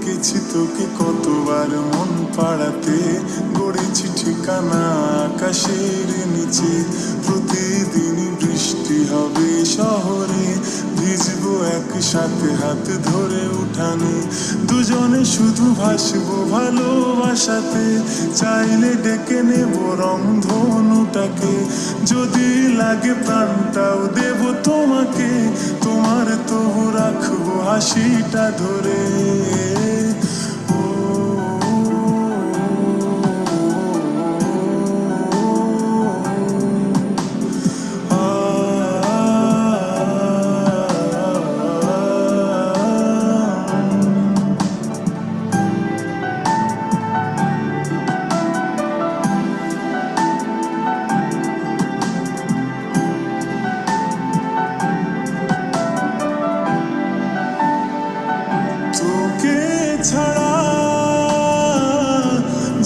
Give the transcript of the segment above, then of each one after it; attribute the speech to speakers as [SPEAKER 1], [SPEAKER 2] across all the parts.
[SPEAKER 1] দেখেছি তোকে কতবার মন পাড়াতে। গড়েছি ঠিকানা আকাশের নিচে। প্রতিদিনই বৃষ্টি হবে শহরে। ভিজবো একসাথে হাত ধরে উঠানে। দুজনে শুধু ভাসবো ভালোবাসাতে। চাইলে ডেকে নেব রং ধনুটাকে। যদি লাগে প্রাণটাও দেব তোমাকে। তোমার তবু রাখব হাসিটা ধরে।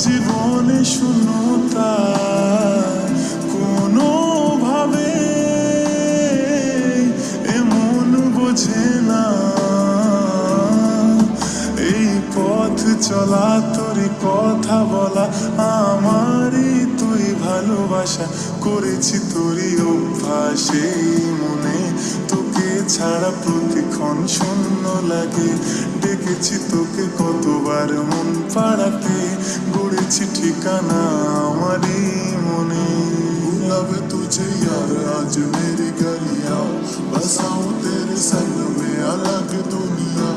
[SPEAKER 1] জীবনে শূন্যতা কোনোভাবে এমন বোঝে না। এই পথ চলা তোরই কথা বলা, আমারই তুই ভালোবাসা, করেছি তোরই অভ্যাসে মনে তোকে ছাড়া প্রতিক্ষণ শূন্য লাগে। ডেকেছি তোকে কতবার মন পাড়াতে গড়েছি ঠিকানা আমারই মনে
[SPEAKER 2] लव तुझे यार आज मेरी गलियां बसाऊं तेरे संग में अलग दुनिया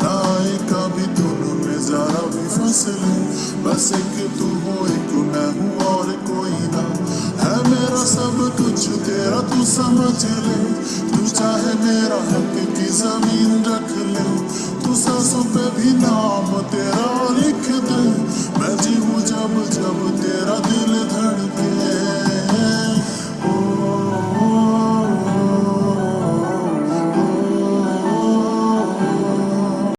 [SPEAKER 2] ना आए कभी दोनों में जरा भी फसले बस एक तू हो एक मैं हूँ और कोई ना है मेरा सब कुछ तेरा तू समझ ले तू चाहे मेरा हक की जमीन रख ले